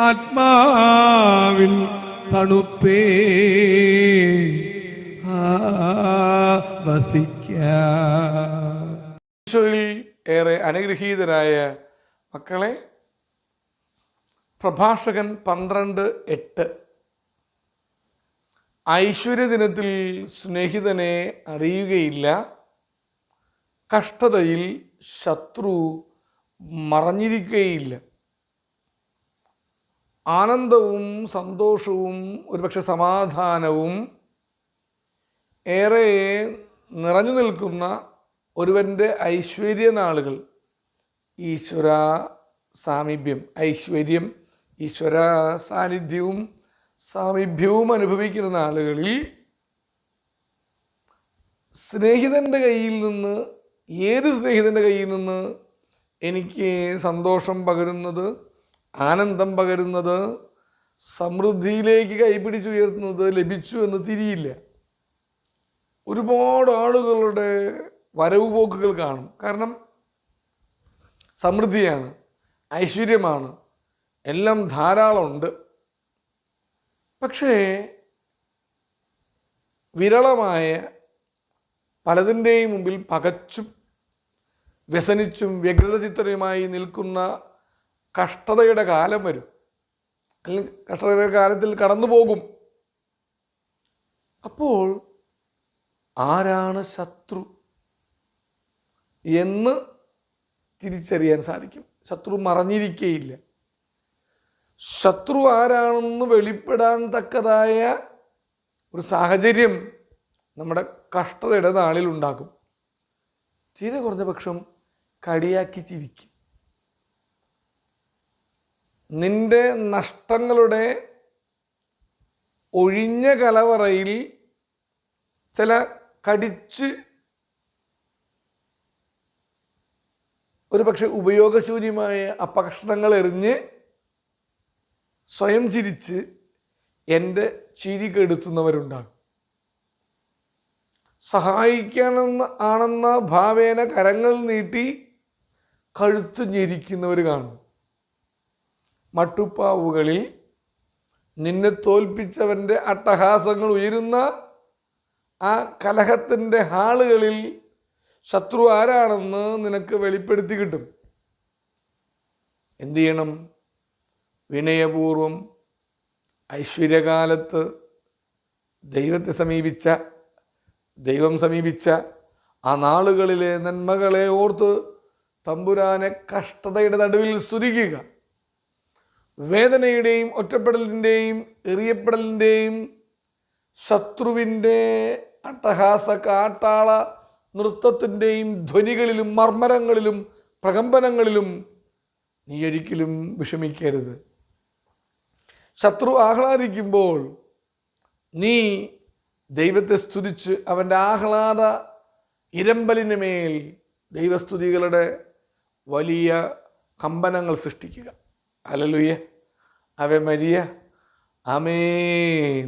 ആത്മാവിൻ തണുപ്പേ. ഈശോയിൽ ഏറെ അനുഗ്രഹീതരായ മക്കളെ പ്രഭാഷകൻ പന്ത്രണ്ട് എട്ട്. ഐശ്വര്യ ദിനത്തിൽ സ്നേഹിതനെ അറിയുകയില്ല. കഷ്ടതയിൽ ശത്രു മറഞ്ഞിരിക്കുകയില്ല. ആനന്ദവും സന്തോഷവും ഒരുപക്ഷെ സമാധാനവും ഏറെ നിറഞ്ഞു നിൽക്കുന്ന ഒരുവന്റെ ഐശ്വര്യ നാളുകൾ ഈശ്വര സാമീപ്യം ഐശ്വര്യം ഈശ്വര സാന്നിധ്യവും സാമീപ്യവും അനുഭവിക്കുന്ന നാളുകളിൽ സ്നേഹിതന്റെ കയ്യിൽ നിന്ന് ഏത് സ്നേഹിതന്റെ കയ്യിൽ നിന്ന് എനിക്ക് സന്തോഷം പകരുന്നത് ആനന്ദം പകരുന്നത് സമൃദ്ധിയിലേക്ക് കൈപിടിച്ചുയർത്തുന്നത് ലഭിച്ചു എന്ന് തിരിയില്ല. ഒരുപാട് ആളുകളുടെ വരവ് പോക്കുകൾ കാണും. കാരണം സമൃദ്ധിയാണ് ഐശ്വര്യമാണ് എല്ലാം ധാരാളമുണ്ട് പക്ഷേ വിരളമായ പലതിന്റെയും മുമ്പിൽ പകച്ചും വ്യസനിച്ചും വ്യഗ്രത ചിത്രയുമായി നിൽക്കുന്ന കഷ്ടതയുടെ കാലം വരും. അല്ലെങ്കിൽ കഷ്ടതയുടെ കാലത്തിൽ കടന്നു പോകും. അപ്പോൾ ആരാണ് ശത്രു എന്ന് തിരിച്ചറിയാൻ സാധിക്കും. ശത്രു മറഞ്ഞിരിക്കുകയില്ല ശത്രു ആരാണെന്ന് വെളിപ്പെടാൻ തക്കതായ ഒരു സാഹചര്യം നമ്മുടെ കഷ്ടതയുടെ നാളിൽ ഉണ്ടാക്കും തീരെ കുറഞ്ഞ പക്ഷം കടിയാക്കി ചിരിക്കും. നിന്റെ നഷ്ടങ്ങളുടെ ഒഴിഞ്ഞ കലവറയിൽ ചില കടിച്ച് ഒരു പക്ഷെ ഉപയോഗശൂന്യമായ അപകർഷണങ്ങൾ എറിഞ്ഞ് സ്വയം ചിരിച്ച് എന്റെ ചിരി കെടുത്തുന്നവരുണ്ടാകും. സഹായിക്കാനെന്ന് ആണെന്ന ഭാവേന കരങ്ങൾ നീട്ടി കഴുത്ത് ഞെരിക്കുന്നവർ കാണും. മട്ടുപ്പാവുകളിൽ നിന്നെ തോൽപ്പിച്ചവന്റെ അട്ടഹാസങ്ങൾ ഉയരുന്ന ആ കലഹത്തിന്റെ ഹാളുകളിൽ ശത്രു ആരാണെന്ന് നിനക്ക് വെളിപ്പെടുത്തി കിട്ടും. എന്തു ചെയ്യണം? വിനയപൂർവം ഐശ്വര്യകാലത്ത് ദൈവത്തെ സമീപിച്ച ദൈവം സമീപിച്ച ആ നാളുകളിലെ നന്മകളെ ഓർത്ത് തമ്പുരാനെ കഷ്ടതയുടെ നടുവിൽ സ്തുതിക്കുക. വേദനയുടെയും ഒറ്റപ്പെടലിന്റെയും എറിയപ്പെടലിന്റെയും ശത്രുവിന്റെ അട്ടഹാസ കാട്ടാള നൃത്തത്തിന്റെയും ധ്വനികളിലും മർമ്മരങ്ങളിലും പ്രകമ്പനങ്ങളിലും നീ ഒരിക്കലും വിഷമിക്കരുത്. ശത്രു ആഹ്ലാദിക്കുമ്പോൾ നീ ദൈവത്തെ സ്തുതിച്ച് അവന്റെ ആഹ്ലാദ ഇരമ്പലിന് മേൽ ദൈവസ്തുതികളുടെ വലിയ കമ്പനങ്ങൾ സൃഷ്ടിക്കുക. അലലുയ അവ മരിയ അമേൻ